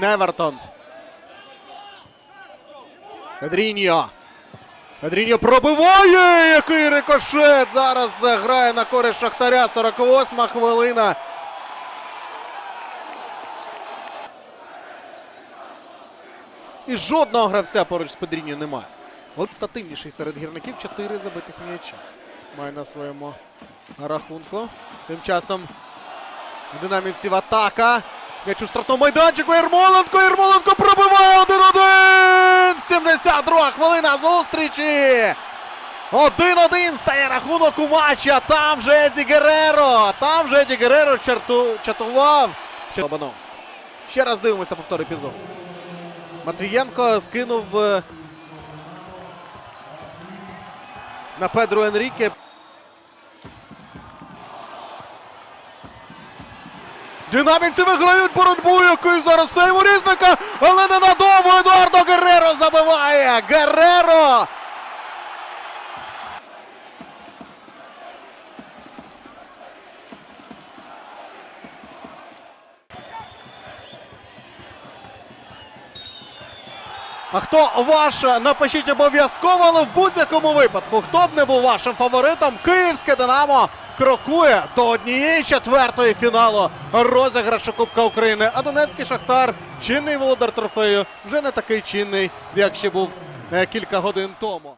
Невертон. Педріньо. Педріньо пробиває! Який рикошет! Зараз грає на користь Шахтаря. 48-ма хвилина. І жодного гравця поруч з Педріньо немає. Вольтативніший серед гірників. Чотири забитих м'яча. Має на своєму рахунку. Тим часом у динамівців атака. М'яч у штрафному майданчику. Єрмоленко. Єрмоленко пробиває 1-1. 72 хвилина зустрічі. 1-1 стає рахунок у матчі. А там же Еді Гереро. Там же Еді Гереро чарту, чатував. Лобановський. Ще раз дивимося повтор епізод. Матвієнко скинув е, на Педру Енріке. Динамівці виграють боротьбу, який зараз сейв у різника, але ненадовго Едуардо Герреро забиває. Герреро! А хто ваш, напишіть обов'язково, але в будь-якому випадку, хто б не був вашим фаворитом, київське Динамо крокує до однієї четвертої фіналу розіграшу Кубка України. А Донецький Шахтар, чинний володар трофею, вже не такий чинний, як ще був е, кілька годин тому.